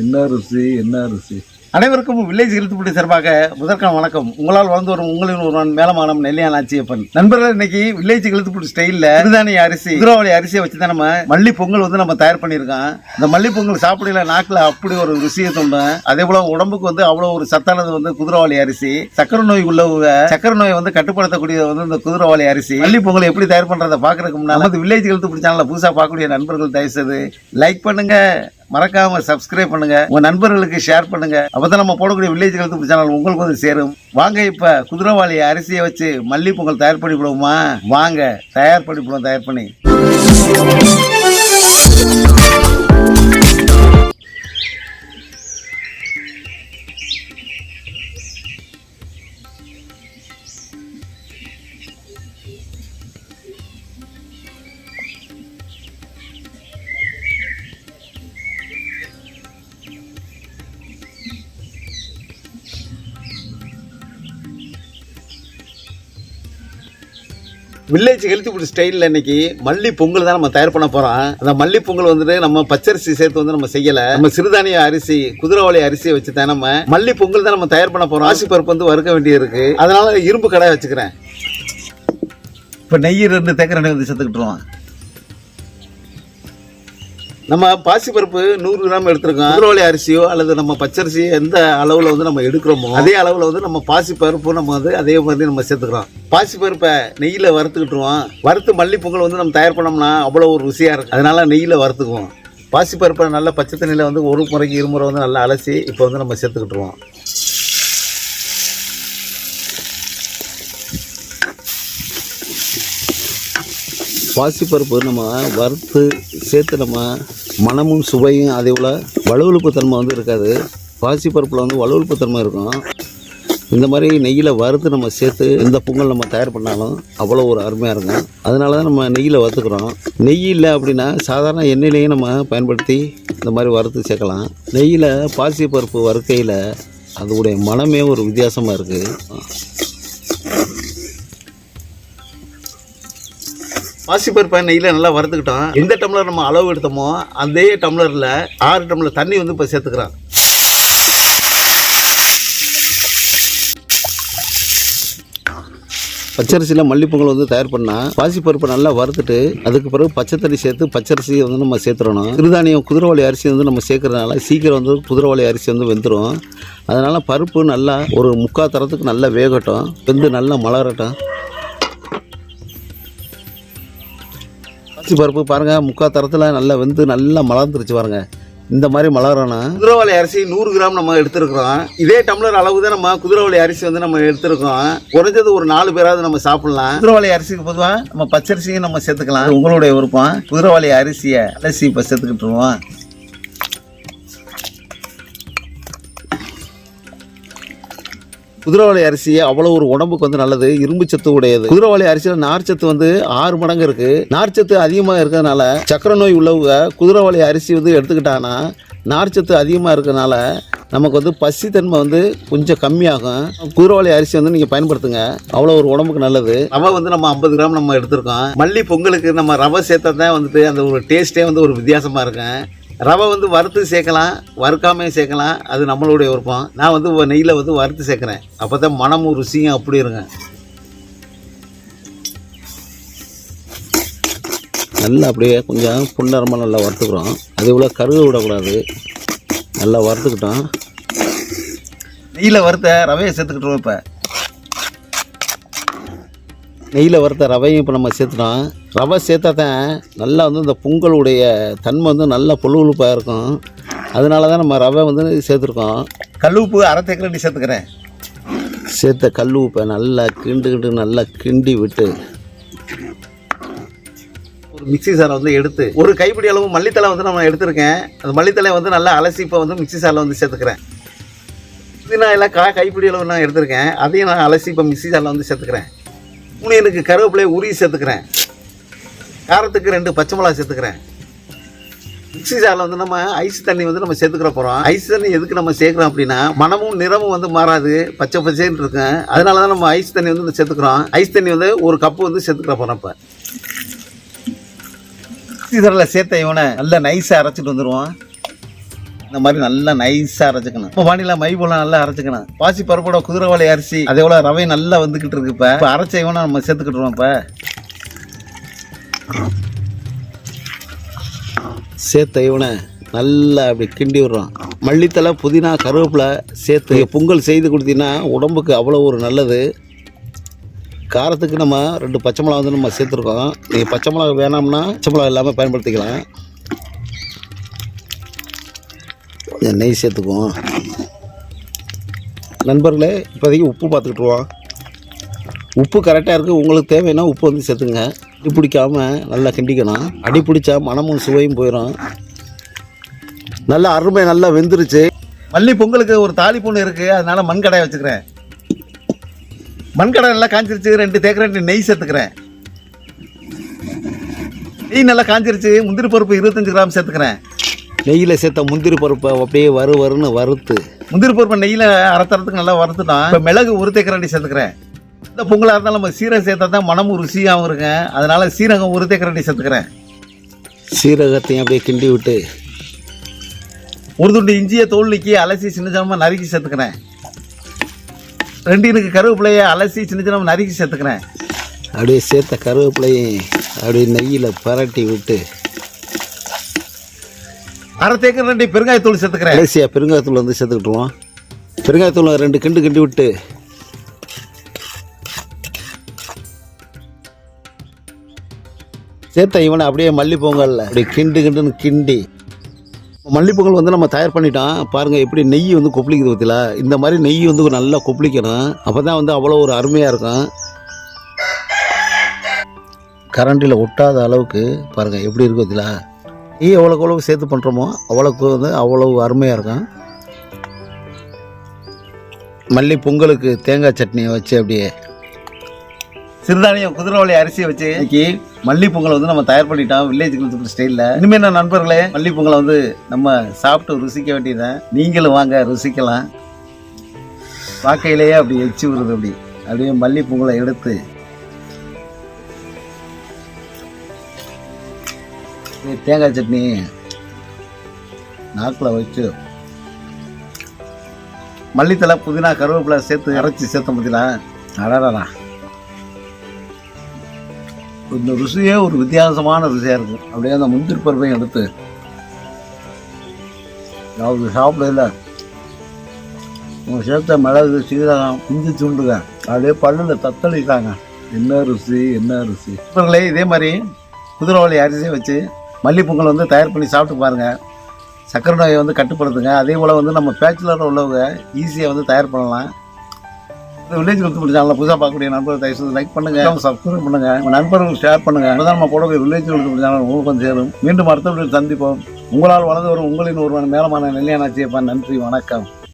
என்ன ருசி என்ன ருசி? அனைவருக்கும் வில்லேஜ் எழுத்துப்படி சார்பாக முதற்கான வணக்கம். உங்களால் வளர்ந்து வரும் உங்களின் ஒருவன் மேலமானம் நெல்லையா நாச்சியப்பன் நண்பர்கள் இன்னைக்கு வில்லேஜ் எழுத்துப்படி ஸ்டைலில் சிறுதானிய அரிசி குதிரவாளி அரிசியை வச்சு தான் நம்ம மல்லி பொங்கல் வந்து நம்ம தயார் பண்ணியிருக்கோம் இந்த மல்லி பொங்கல் சாப்பிடல நாக்கில் அப்படி ஒரு ருசியை தோண்டும் அதே போல உடம்புக்கு வந்து அவ்வளோ ஒரு சத்தானது வந்து குதிரவாளி அரிசி. சக்கரை நோய் உள்ளவங்க சக்கரை நோயை வந்து கட்டுப்படுத்தக்கூடியது வந்து இந்த குதிரவாளி அரிசி. மல்லி பொங்கல் எப்படி தயார் பண்ணுறதை பார்க்கறதுக்கு முன்னாடி வந்து வில்லேஜ் எழுத்துப்படி சேனலில் புதுசாக பார்க்கக்கூடிய நண்பர்கள் தயவுசெய்து லைக் பண்ணுங்கள் மறக்காம சப்ஸ்கிரைப் பண்ணுங்க. உங்க நண்பர்களுக்கு ஷேர் பண்ணுங்க. அப்பதான் நம்ம போடக்கூடிய வில்லேஜ் ஹெல்த் சேனல் உங்களுக்கு வந்து சேரும். வாங்க இப்ப குதிரவாளி அரிசியை வச்சு மல்லி பொங்கல் தயார் பண்ணி விடுவோமா? வாங்க தயார் பண்ணி விடுவோம் தயார் பண்ணி. வில்லேஜ் ஹெல்த் ஃபுட் ஸ்டைலில் இன்னைக்கு மல்லி பொங்கல் தான் நம்ம தயார் பண்ண போகிறோம் அந்த மல்லி பொங்கல் வந்துட்டு நம்ம பச்சரிசி சேர்த்து வந்து நம்ம செய்யலை. நம்ம சிறுதானிய அரிசி குதிரவாளி அரிசியை வச்சு தான் நம்ம மல்லி பொங்கல் தான் நம்ம தயார் பண்ண போகிறோம் ஆசி பருப்பு வந்து வறுக்க வேண்டியது இருக்கு அதனால இரும்பு கடாய் வச்சுக்கிறேன். இப்போ நெய் ரெண்டு தேக்கிற வந்து சேர்த்துக்கிட்டுருவோம். நம்ம பாசிப்பருப்பு நூறு கிராம் எடுத்திருக்கோம். குதிரவாளி அரிசியோ அல்லது நம்ம பச்சரிசி எந்த அளவில் வந்து நம்ம எடுக்கிறோமோ அதே அளவில் வந்து நம்ம பாசிப்பருப்பு நம்ம வந்து அதே மாதிரி நம்ம சேர்த்துக்கிறோம். பாசிப்பருப்பை நெய்யில் வறுத்துக்கிட்டுருவோம் வறுத்து மல்லிப்பொங்கல் வந்து நம்ம தயார் பண்ணோம்னா அவ்வளோ ஒரு ருசியாக இருக்கும். அதனால் நெய்யில் வறுத்துக்குவோம். பாசிப்பருப்பை நல்லா பச்சை தண்ணியில் வந்து ஒரு முறைக்கு இருமுறை வந்து நல்லா அலசி இப்போ வந்து நம்ம சேர்த்துக்கிட்டுருவோம் பாசிப்பருப்பு நம்ம வறுத்து சேர்த்து நம்ம மனமும் சுவையும் அதே போல் வலுவழுப்பு தன்மை வந்து இருக்காது. பாசிப்பருப்பில் வந்து வலுவழுப்பு தன்மை இருக்கும். இந்த மாதிரி நெய்யில் வறுத்து நம்ம சேர்த்து எந்த பொங்கல் நம்ம தயார் பண்ணாலும் அவ்வளோ ஒரு அருமையாக இருக்கும். அதனால தான் நம்ம நெய்யில் வறுத்துக்கிறோம். நெய் இல்லை அப்படின்னா சாதாரண எண்ணெயிலையும் நம்ம பயன்படுத்தி இந்த மாதிரி வறுத்து சேர்க்கலாம். நெய்யில் பாசிப்பருப்பு வறுக்கையில் அதோடைய மனமே ஒரு வித்தியாசமாக இருக்குது பாசிப்பருப்பை நெய்யில் நல்லா வறுத்துக்கிட்டோம். எந்த டம்ளர் நம்ம அளவு எடுத்தோமோ அதே டம்ளரில் ஆறு டம்ளர் தண்ணி வந்து இப்போ சேர்த்துக்கிறோம் பச்சரிசியில் மல்லிப்பொங்கல் வந்து தயார் பண்ணால் பாசிப்பருப்பை நல்லா வறுத்துட்டு அதுக்கு பிறகு பச்சை தண்ணி சேர்த்து பச்சரிசியை வந்து நம்ம சேர்த்துடணும். சிறுதானியம் குதிரவாளி அரிசி வந்து நம்ம சேர்க்கறதுனால சீக்கிரம் வந்து குதிரவாளி அரிசி வந்து வெந்துடும் அதனால் பருப்பு நல்லா ஒரு முக்கால் தரத்துக்கு நல்லா வேகட்டும் வெந்து நல்லா மலரட்டும். அரிசி பருப்பு பாருங்கள் முக்கால் தரத்தில் நல்லா வெந்து நல்லா மலர்ந்துருச்சு பாருங்கள் இந்த மாதிரி மலரணும் குதிரவாளி அரிசி நூறு கிராம் நம்ம எடுத்துருக்கிறோம். இதே டம்ளர் அளவு தான் நம்ம குதிரவாளி அரிசி வந்து நம்ம எடுத்துருக்கோம். குறைஞ்சது ஒரு நாலு பேராவது நம்ம சாப்பிடலாம். குதிரவாளி அரிசிக்கு பொதுவாக நம்ம பச்சரிசியும் நம்ம சேர்த்துக்கலாம். உங்களுடைய விருப்பம். குதிரவாளி அரிசியை அரிசி இப்போ சேர்த்துக்கிட்டுருவோம். குதிரவாளி அரிசி அவ்வளோ ஒரு உடம்புக்கு வந்து நல்லது இரும்பு சத்து உடையது. குதிரவாளி அரிசியில் நார்ச்சத்து வந்து ஆறு மடங்கு இருக்கு. நார்ச்சத்து அதிகமாக இருக்கிறதுனால சக்கரை நோய் உள்ளவங்க குதிரவாளி அரிசி வந்து எடுத்துக்கிட்டாங்கன்னா நார்ச்சத்து அதிகமாக இருக்கிறதுனால நமக்கு வந்து பசித்தன்மை வந்து கொஞ்சம் கம்மியாகும். குதிரவாளி அரிசி வந்து நீங்கள் பயன்படுத்துங்க. அவ்வளோ ஒரு உடம்புக்கு நல்லது. ரவை வந்து நம்ம ஐம்பது கிராம் நம்ம எடுத்திருக்கோம். மல்லி பொங்கலுக்கு நம்ம ரவை சேர்த்தா தான் வந்துட்டு அந்த ஒரு டேஸ்ட்டே வந்து ஒரு வித்தியாசமாக இருக்கும். ரவை வந்து வறுத்து சேர்க்கலாம் வறுக்காமே சேர்க்கலாம். அது நம்மளுடைய விருப்பம். நான் வந்து நெய்யில் வந்து வறுத்து சேர்க்குறேன். அப்போ தான் மனமும் ருசியும் அப்படி இருங்க. நல்லா அப்படியே கொஞ்சம் புன்னரமாக நல்லா வறுத்துக்கிறோம். அதே போல் கருக விடக்கூடாது. நல்லா வறுத்துக்கிட்டோம். நெய்யில் வறுத்த ரவையை சேர்த்துக்கிட்டோம் இப்போ. நெய்யில் வறுத்த ரவையும் இப்போ நம்ம சேர்த்துட்டோம். ரவை சேர்த்தா தான் நல்லா வந்து இந்த பொங்கலுடைய தன்மை வந்து நல்லா பொழுப்பாக இருக்கும். அதனால தான் நம்ம ரவை வந்து சேர்த்துருக்கோம். கல் உப்பு அரை தேக்கரண்டி சேர்த்துக்கிறேன். சேர்த்த கல் உப்பை நல்லா கிண்டு கிண்டு நல்லா கிண்டி விட்டு. ஒரு மிக்ஸி சாரை வந்து எடுத்து ஒரு கைப்பிடி அளவு மல்லித்தலை வந்து நம்ம எடுத்திருக்கேன். அந்த மல்லித்தலை வந்து நல்லா அலசி இப்போ வந்து மிக்ஸி சாரில் வந்து சேர்த்துக்கிறேன். இது நான் எல்லாம் கா கைப்பிடி அளவு நான் எடுத்திருக்கேன். அதையும் நான் அலசி இப்போ மிக்ஸி சாரில் வந்து சேர்த்துக்கிறேன். எனக்கு கருவேப்பிலையை உருவி சேர்த்துக்கிறேன். காரத்துக்கு ரெண்டு பச்சை மிளகா சேர்த்துக்கிறேன். மிக்சி ஜாரில் வந்து நம்ம ஐஸ் தண்ணி வந்து நம்ம சேர்த்துக்கிற போகிறோம் ஐஸ் தண்ணி எதுக்கு நம்ம சேர்க்குறோம் அப்படின்னா மனமும் நிறமும் வந்து மாறாது. பச்சை பச்சைன்னு இருக்கும் அதனால தான் நம்ம ஐஸ் தண்ணி வந்து சேர்த்துக்கிறோம். ஐஸ் தண்ணி வந்து ஒரு கப்பு வந்து சேர்த்துக்கிற போகிறோம் இப்போ. மிக்ஸி ஜாரில் சேர்த்த இவனை நல்லா நைஸாக அரைச்சிட்டு வந்துடுவோம் இந்த மாதிரி நல்லா நைஸாக அரைச்சிக்கணும். இப்போ வானிலா மை போல நல்லா அரைச்சிக்கணும். பாசி பருப்போட குதிரவாளி அரிசி அதே போல் ரவை நல்லா வந்துக்கிட்டு இருக்கு இப்போ. இப்போ அரைச்ச இவனை நம்ம சேர்த்துக்கிட்டுருவோம் இப்போ. சேர்த்த இவனை நல்லா அப்படி கிண்டி விடுறோம் மல்லித்தலை புதினா கருவேப்பிலை சேர்த்து பொங்கல் செய்து கொடுத்தீங்கன்னா உடம்புக்கு அவ்வளோ ஒரு நல்லது. காரத்துக்கு நம்ம ரெண்டு பச்சை மிளகா வந்து நம்ம சேர்த்துருக்கோம். நீங்கள் பச்சை மிளகா வேணாம்னா பச்சை மிளகா இல்லாமல் பயன்படுத்திக்கலாம். கொஞ்சம் நெய் சேர்த்துக்குவோம். நண்பர்களே இப்போதைக்கு உப்பு பார்த்துக்கிட்டுருவோம். உப்பு கரெக்டாக இருக்குது உங்களுக்கு தேவைன்னா உப்பு வந்து சேர்த்துங்க அடி பிடிக்காம நல்லா கிண்டிக்கணும். அடி பிடிச்சா மனமும் சுவையும் போயிடும். நல்லா அருமை நல்லா வெந்துருச்சு. மல்லி பொங்கலுக்கு ஒரு தாலி பொண்ணு இருக்குது அதனால் மண் கடாயை வச்சுக்கிறேன். மண் கடை நல்லா காஞ்சிருச்சு. ரெண்டு தேக்கு ரெண்டு நெய் சேர்த்துக்கிறேன். நெய் நல்லா காஞ்சிருச்சு. முந்திரி பருப்பு இருபத்தஞ்சு கிராம் சேர்த்துக்கிறேன். நெய்யில் சேர்த்த முந்திரி பருப்பை அப்படியே வறு வறுன்னு வறுத்து. முந்திரி பருப்பை நெய்யில் அரைத்தறதுக்கு நல்லா வறுத்துட்டான் இப்போ மிளகு ஒரு தேக்கரண்டி சேர்த்துக்கிறேன். இந்த பொங்கலாக இருந்தாலும் நம்ம சீரகம் சேர்த்தா தான் மனமும் ருசியாகவும் இருக்குங்க அதனால சீரகம் ஒரு தேக்கரண்டி சேர்த்துக்கிறேன். சீரகத்தையும் அப்படியே கிண்டி விட்டு. ஒரு துண்டு இஞ்சியை தோல் நீக்கி அலசி சின்ன சின்னமாக நறுக்கி சேர்த்துக்கிறேன். ரெண்டு எனக்கு கருவேப்பிலையை அலசி சின்ன சின்னமாக நறுக்கி சேர்த்துக்கிறேன். அப்படியே சேர்த்த கருவேப்பிலையும் அப்படியே நெய்யில் பரட்டி விட்டு. அரை தேக்கர் ரெண்டு பெருங்காயத்தூள் சேர்த்துக்கிறேன். கடைசியாக பெருங்காயத்தூள் வந்து சேர்த்துக்கிட்டுருவோம். பெருங்காயத்தூள் ரெண்டு கிண்டு கிண்டி விட்டு. சேர்த்த இவனை அப்படியே மல்லிப்பொங்கல் அப்படி கிண்டு கிண்டுன்னு கிண்டி. மல்லிப்பொங்கல் வந்து நம்ம தயார் பண்ணிட்டோம். பாருங்கள் எப்படி நெய் வந்து கொப்பளிக்குது பற்றியில் இந்த மாதிரி நெய் வந்து நல்லா கொப்பளிக்கணும். அப்போ தான் வந்து அவ்வளோ ஒரு அருமையாக இருக்கும். கரண்டியில் ஒட்டாத அளவுக்கு பாருங்கள் எப்படி இருக்கு பற்றில எவ்வளோக்கு எவ்வளோ சேர்த்து பண்ணுறோமோ அவ்வளோக்கு வந்து அவ்வளோ அருமையாக இருக்கும். மல்லி பொங்கலுக்கு தேங்காய் சட்னியை வச்சு அப்படியே சிறுதானியம் குதிரைவாளி அரிசியை வச்சு இன்னைக்கு மல்லி பொங்கல் வந்து நம்ம தயார் பண்ணிட்டோம் வில்லேஜ் கல்ச்சர் ஸ்டைலில். இனிமேல் நான் நண்பர்களே? மல்லி பொங்கலை வந்து நம்ம சாப்பிட்டு ருசிக்க வேண்டியதான் நீங்களும் வாங்க ருசிக்கலாம். வாக்கையிலேயே அப்படி எச்சி விடுறது அப்படி. அப்படியே மல்லி பொங்கலை எடுத்து தேங்காய் சட்னி நாக்கில் வச்சு மல்லித்தலை புதினா கருவேப்பிலை சேர்த்து இறச்சி சேர்த்த பார்த்தீங்களா அடாடா இந்த ருசியே ஒரு வித்தியாசமான ருசியாக இருக்குது அப்படியே அந்த முந்திரி பருப்பையும் எடுத்து அவங்க சாப்பிடல உங்கள் சேர்த்த மிளகு சீரகம் குஞ்சு சுண்டுங்க அப்படியே பல்லில் தத்தளிக்கிறாங்க. என்ன ருசி என்ன ருசி. நண்பர்களே இதே மாதிரி குதிரைவாளி அரிசியை வச்சு மல்லிப்பொங்கல் வந்து தயார் பண்ணி சாப்பிட்டு பாருங்கள் சக்கரை நோயை வந்து கட்டுப்படுத்துங்க. அதே போல் வந்து நம்ம பேச்சுலர் உள்ளவங்க ஈஸியாக வந்து தயார் பண்ணலாம். இந்த வில்லேஜ் கொடுத்து சேனலில் புதுசாக பார்க்கக்கூடிய நண்பர்கள் தயவு செய்து லைக் பண்ணுங்க. சப்ஸ்கிரைப் பண்ணுங்க. உங்கள் நண்பர்களுக்கு ஷேர் பண்ணுங்க. அப்பதான் நம்ம போடக்கூடிய வில்லேஜ் கொடுத்து சேனல் உங்களுக்கு வந்து சேரும். மீண்டும் அடுத்த சந்திப்போம். உங்களால் வளர்ந்து வரும் உங்களின் ஒருவன் மேலமான நெல்லியானாச்சியப்பா நன்றி வணக்கம்.